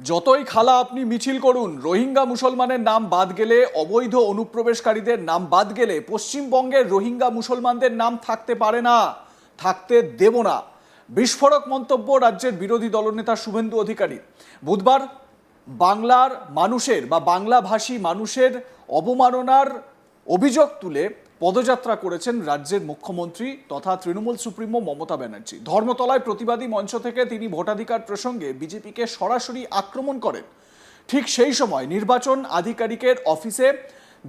যতই খালা আপনি মিছিল করুন, রোহিঙ্গা মুসলমানের নাম বাদ গেলে, অবৈধ অনুপ্রবেশকারীদের নাম বাদ গেলে পশ্চিমবঙ্গের রোহিঙ্গা মুসলমানদের নাম থাকতে পারে না, থাকতে দেব না। বিস্ফোরক মন্তব্য রাজ্যের বিরোধী দলনেতা শুভেন্দু অধিকারী। বুধবার বাংলার মানুষের বা বাংলাভাষী মানুষের অবমাননার অভিযোগ তুলে পদযাত্রা করেছেন রাজ্যের মুখ্যমন্ত্রী তথা তৃণমূল সুপ্রিমো মমতা ব্যানার্জি। ধর্মতলায় প্রতিবাদী মঞ্চ থেকে তিনি ভোটাধিকার প্রসঙ্গে বিজেপিকে সরাসরি আক্রমণ করেন। ঠিক সেই সময় নির্বাচন আধিকারিকের অফিসে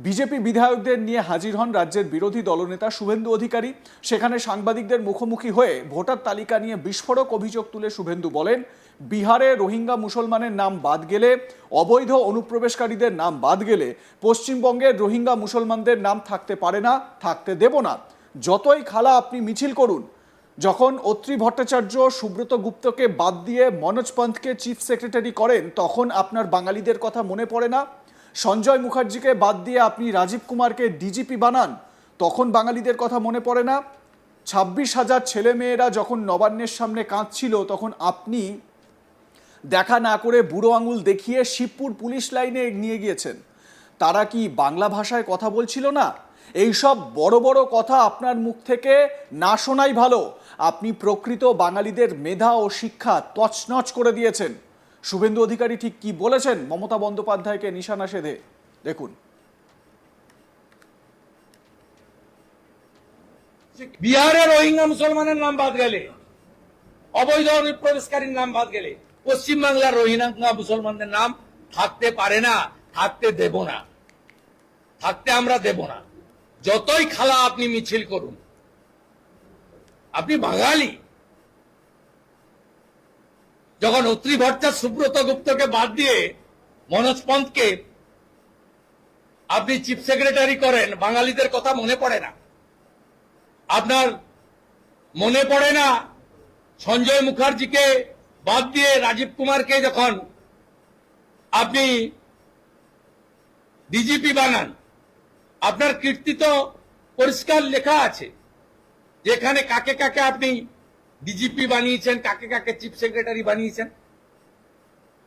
বিজেপি বিধায়কদের নিয়ে হাজির হন রাজ্যের বিরোধী দলনেতা শুভেন্দু অধিকারী। সেখানে সাংবাদিকদের মুখোমুখি হয়ে ভোটার তালিকা নিয়ে বিস্ফোরক অভিযোগ তুলে শুভেন্দু বলেন, বিহারে রোহিঙ্গা মুসলমানের নাম বাদ গেলে, অবৈধ অনুপ্রবেশকারীদের নাম বাদ গেলে পশ্চিমবঙ্গের রোহিঙ্গা মুসলমানদের নাম থাকতে পারে না, থাকতে দেব না। যতই খালা আপনি মিছিল করুন, যখন অত্রি ভট্টাচার্য সুব্রত গুপ্তকে বাদ দিয়ে মনোজ পন্থকে চিফ সেক্রেটারি করেন, তখন আপনার বাঙালিদের কথা মনে পড়ে না। সঞ্জয় মুখার্জিকে বাদ দিয়ে আপনি রাজীব কুমারকে ডিজিপি বানান, তখন বাঙালিদের কথা মনে পড়ে না। ছাব্বিশ হাজার ছেলেমেয়েরা যখন নবান্নের সামনে কাঁদছিল, তখন আপনি দেখা না করে বুড়ো আঙুল দেখিয়ে শিবপুর পুলিশ লাইনে নিয়ে গিয়েছেন। তারা কি বাংলা ভাষায় কথা বলছিল না? এইসব বড় বড় কথা আপনার মুখ থেকে না শোনাই ভালো। আপনি প্রকৃত বাঙালিদের মেধা ও শিক্ষা তছনছ করে দিয়েছেন। শুভেন্দু অধিকারী ঠিক কি বলেছেন? মমতা বন্দ্যোপাধ্যায়কে নিশানা সেধে। দেখুন। বিহারে রোহিঙ্গা মুসলমানের নাম বাদ গেলে, অবৈধ অনুপ্রবেশকারীর নাম বাদ গেলে, পশ্চিমবাংলার রোহিঙ্গা মুসলমানদের নাম থাকতে পারে না, থাকতে দেব না। থাকতে আমরা দেব না। যতই খালা আপনি মিছিল করুন, আপনি বাঙালি যখন অত্রি ভট্টাচার্য সুব্রত গুপ্তকে বাদ দিয়ে মনোজ পন্থকে আপনি চিফ সেক্রেটারি করেন, বাঙালিদের কথা মনে পড়ে না। আপনার মনে পড়ে না সঞ্জয় মুখার্জিকে বাদ দিয়ে রাজীব কুমারকে যখন আপনি ডিজিপি বানান, আপনার কীর্তি তো পরিষ্কার লেখা আছে, যেখানে কাকে কাকে আপনি ডিজিপি বানিয়েছেন, কাকে কাকে চিফ সেক্রেটারি বানিয়েছেন।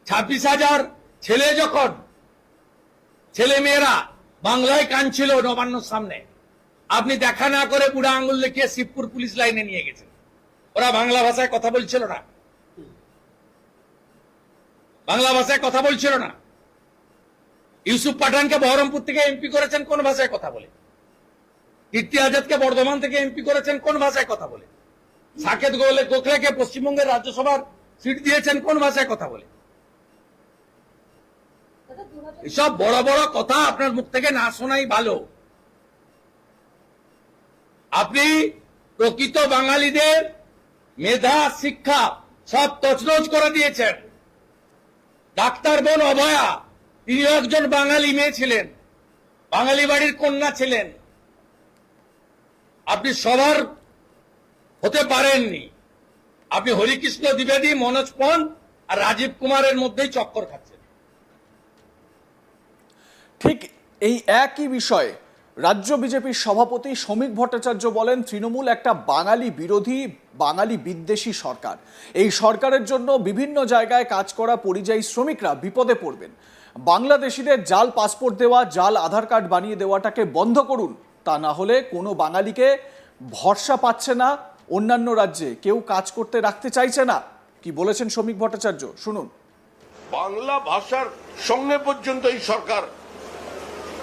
ছাব্বিশ হাজার ছেলে যখন, ছেলে মেয়েরা বাংলায় কানছিল নবান্নর সামনে, আপনি দেখা না করে বুড়া আঙ্গুল দেখিয়ে শিবপুর পুলিশ লাইনে নিয়ে গেছেন। ওরা বাংলা ভাষায় কথা বলছিল না। বাংলা ভাষায় কথা বলছিল না। ইউসুফ পাঠানকে বহরমপুর থেকে এমপি করেছেন, কোন ভাষায় কথা বলে? কীর্তি আজাদকে বর্ধমান থেকে এমপি করেছেন, কোন ভাষায় কথা বলে? সাকেত গোলে গোখলেকে পশ্চিমবঙ্গের রাজ্যসভার সিট দিয়েছেন কোন ভাষায় কথা বলে? এসব বড় বড় কথা আপনার মুখ থেকে না শোনাই ভালো। আপনি প্রকৃত বাঙালিদের মেধা, শিক্ষা সব তছনছ করে দিয়েছেন। ডাক্তার বোন অভয়া, তিনি একজন বাঙালি মেয়ে ছিলেন, বাঙালি বাড়ির কন্যা ছিলেন। আপনি সবার হতে পারেননি। আপনি হরিকৃষ্ণ দ্বিবেদী, মনোজ পন্থ আর রাজীব কুমারের মধ্যেই চক্কর খাচ্ছেন। ঠিক এই একই বিষয়ে রাজ্য বিজেপির সভাপতি শ্রমিক ভট্টাচার্য বলেন, তৃণমূল একটা বাঙালি বিরোধী, বাঙালি বিদ্বেষী সরকার। এই সরকারের জন্য বিভিন্ন জায়গায় কাজ করা পরিযায়ী শ্রমিকরা বিপদে পড়বেন। বাংলাদেশিদের জাল পাসপোর্ট দেওয়া, জাল আধার কার্ড বানিয়ে দেওয়াটাকে বন্ধ করুন। তা না হলে কোনো বাঙালিকে ভরসা পাচ্ছে না অন্যান্য রাজ্যে কেউ কাজ করতে রাখতে চাইছে না। কি বলেছেন শ্রমিক ভট্টাচার্য? শুনুন। বাংলা ভাষার সঙ্গে পর্যন্ত এই সরকার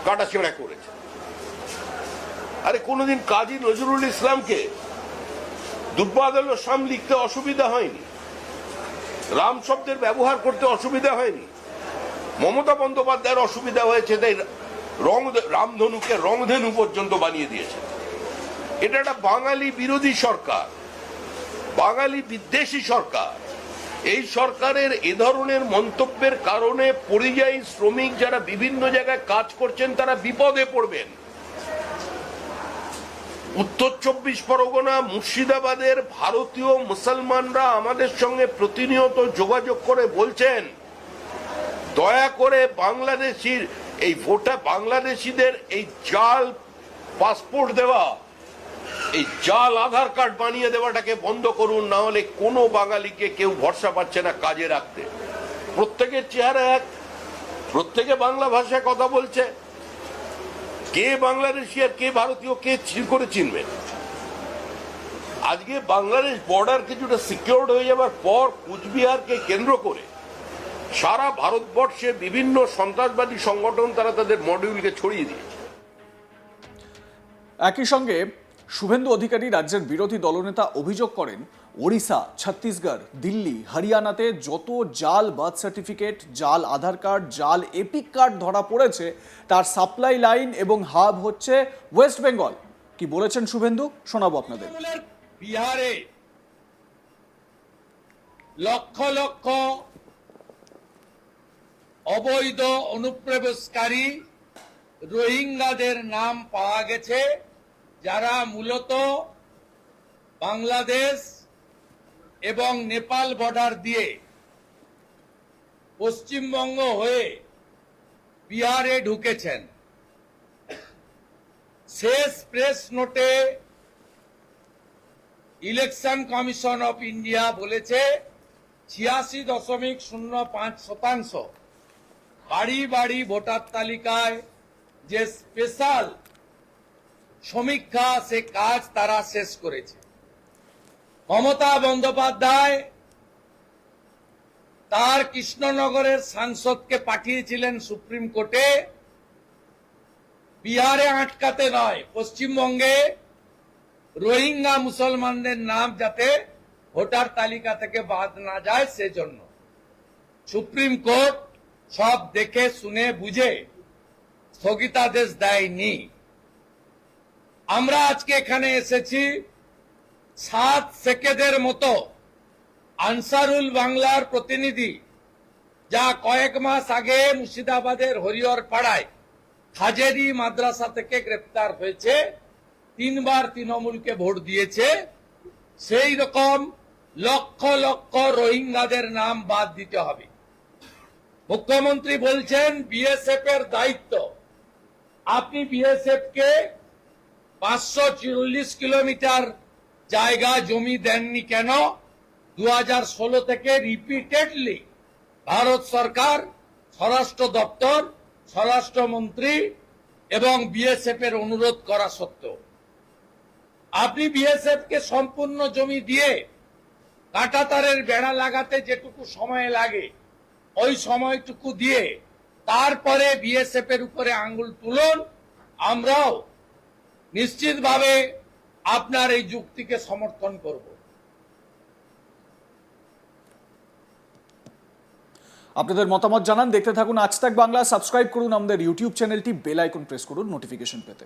কাটাছেড়া করেছে। আরে কোনোদিন কাজী নজরুল ইসলামকে দুর্বাদল সাম লিখতে অসুবিধা হয়নি? রাম শব্দের ব্যবহার করতে অসুবিধা হয়নি? মমতা বন্দ্যোপাধ্যায়ের অসুবিধা হয়েছে, তাই রং রামধনুকে রংধেনু পর্যন্ত বানিয়ে দিয়েছে। এটা একটা বাঙালি বিরোধী সরকার, বাঙালি বিদ্বেষী সরকার। এই সরকারের এ ধরনের মন্তব্যের কারণে পরিযায়ী শ্রমিক যারা বিভিন্ন জায়গায় কাজ করছেন, তারা বিপদে পড়বেন। উত্তর চব্বিশ পরগনা, মুর্শিদাবাদের ভারতীয় মুসলমানরা আমাদের সঙ্গে প্রতিনিয়ত যোগাযোগ করে বলছেন, দয়া করে বাংলাদেশির, এই ভোটা বাংলাদেশিদের এই জাল, পাসপোর্ট দেওয়া এই জাল আধার কার্ড বানিয়ে দেওয়াটাকে বন্ধ করুন, না হলে কোনো বাঙালিকে কেউ ভরসা পাচ্ছে না কাজে রাখতে। প্রত্যেকের চেহারা এক, প্রত্যেকে বাংলা ভাষায় কথা বলছে। কে বাংলাদেশি আর কে ভারতীয়, কে করে চিনবে? আজকে বাংলাদেশ বর্ডার কিছুটা সিকিউরড হয়ে যাবার পর কুচবিহারকে কেন্দ্র করে সারা ভারতবর্ষে বিভিন্ন সন্ত্রাসবাদী সংগঠন তারা তাদের মডিউলকে ছড়িয়ে দিয়েছে। একই সঙ্গে শুভেন্দু অধিকারী রাজ্যের বিরোধী দলনেতা অভিযোগ করেন, ওড়িশা, ছত্তিশগড়, দিল্লি, হরিয়ানাতে যত জাল বার্থ সার্টিফিকেট, জাল আধার কার্ড, জাল এপিক কার্ড ধরা পড়েছে, তার সাপ্লাই লাইন এবং হাব হচ্ছে ওয়েস্ট বেঙ্গল। কি বলেছেন শুভেন্দু? শোনাবো আপনাদের। বিহারে লক্ষ লক্ষ অবৈধ অনুপ্রবেশকারী রোহিঙ্গাদের নাম পাওয়া গেছে। যারা মূলত বাংলাদেশ এবং নেপাল বর্ডার দিয়ে পশ্চিমবঙ্গ হয়ে বিহারে ঢুকেছেন, শেষ প্রেস নোটে ইলেকশন কমিশন অফ ইন্ডিয়া বলেছে, ছিয়াশি দশমিক শূন্য পাঁচ শতাংশ বাড়ি বাড়ি ভোটার তালিকায় যে স্পেশাল সমীক্ষা, সে কাজ তারা শেষ করেছে। মমতা বন্দ্যোপাধ্যায় তার কৃষ্ণনগরের সাংসদকে পাঠিয়েছিলেন সুপ্রিম কোর্টে। বিহারে আটকাতে নয়, পশ্চিমবঙ্গে রোহিঙ্গা মুসলমানদের নাম যাতে ভোটার তালিকা থেকে বাদ না যায় সেজন্য। সুপ্রিম কোর্ট সব দেখে, শুনে, বুঝে স্থগিতাদেশ দেয়নি। আমরা আজকে এখানে এসেছি সাত সেকেদের মতো আনসারুল বাংলার প্রতিনিধি, যা কয়েক মাস আগে মুর্শিদাবাদের হরিহর পাড়ায় হাজেরি মাদ্রাসা থেকে গ্রেপ্তার হয়েছে। তিনবার তৃণমূলকে ভোট দিয়েছে। সেই রকম লক্ষ লক্ষ রোহিঙ্গাদের নাম বাদ দিতে হবে। মুখ্যমন্ত্রী বলছেন বিএসএফ এর দায়িত্ব। আপনি বিএসএফ কে পাঁচশো চল্লিশ কিলোমিটার জায়গা জমি দেননি কেন? দু হাজার ষোলো থেকে রিপিটেডলি ভারত সরকার, স্বরাষ্ট্র দপ্তর, স্বরাষ্ট্রমন্ত্রী এবং বিএসএফ এর অনুরোধ করা সত্ত্বেও। আপনি বিএসএফ কে সম্পূর্ণ জমি দিয়ে কাঁটাতারের বেড়া লাগাতে যেটুকু সময় লাগে, ওই সময়টুকু দিয়ে তারপরে বিএসএফ এর উপরে আঙ্গুল তুলুন, আমরাও নিশ্চিতভাবে আপনার এই যুক্তিকে সমর্থন করব। আপনাদের মতামত জানান, দেখতে থাকুন আজ তাক বাংলা, সাবস্ক্রাইব করুন আমাদের ইউটিউব চ্যানেলটি, বেল আইকন প্রেস করুন নোটিফিকেশন পেতে।